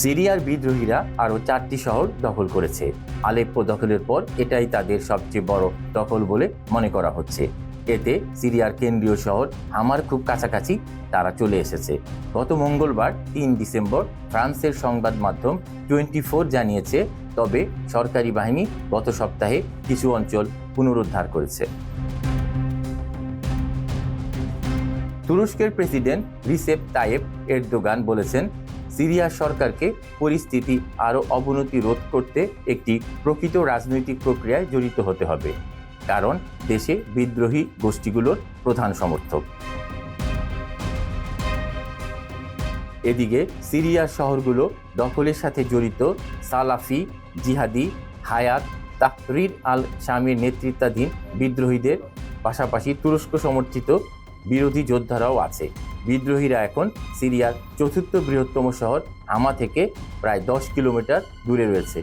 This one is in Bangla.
সিরিয়ার বিদ্রোহীরা আরও চারটি শহর দখল করেছে। আলেপ্পো দখলের পর এটাই তাদের সবচেয়ে বড় দখল বলে মনে করা হচ্ছে। এতে সিরিয়ার কেন্দ্রীয় শহর আমার খুব কাছাকাছি তারা চলে এসেছে। গত মঙ্গলবার তিন ডিসেম্বর ফ্রান্সের সংবাদ মাধ্যম টোয়েন্টি ফোর জানিয়েছে, তবে সরকারি বাহিনী গত সপ্তাহে কিছু অঞ্চল পুনরুদ্ধার করেছে। তুরস্কের প্রেসিডেন্ট রিসেপ তায়েব এরদোগান বলেছেন সিরিয়া সরকারকে পরিস্থিতি আরও অবনতি রোধ করতে একটি প্রকৃত রাজনৈতিক প্রক্রিয়ায় জড়িত হতে হবে, কারণ দেশে বিদ্রোহী গোষ্ঠীগুলোর প্রধান সমর্থক। এদিকে সিরিয়ার শহরগুলো দখলের সাথে জড়িত সালাফি, জিহাদি, হায়াত, তাহরির আল শামির নেতৃত্বাধীন বিদ্রোহীদের পাশাপাশি তুরস্ক সমর্থিত বিরোধী যোদ্ধারাও আছে। বিদ্রোহীরা এখন সিরিয়ার চতুর্থ বৃহত্তম শহর হামা থেকে প্রায় দশ কিলোমিটার দূরে রয়েছে।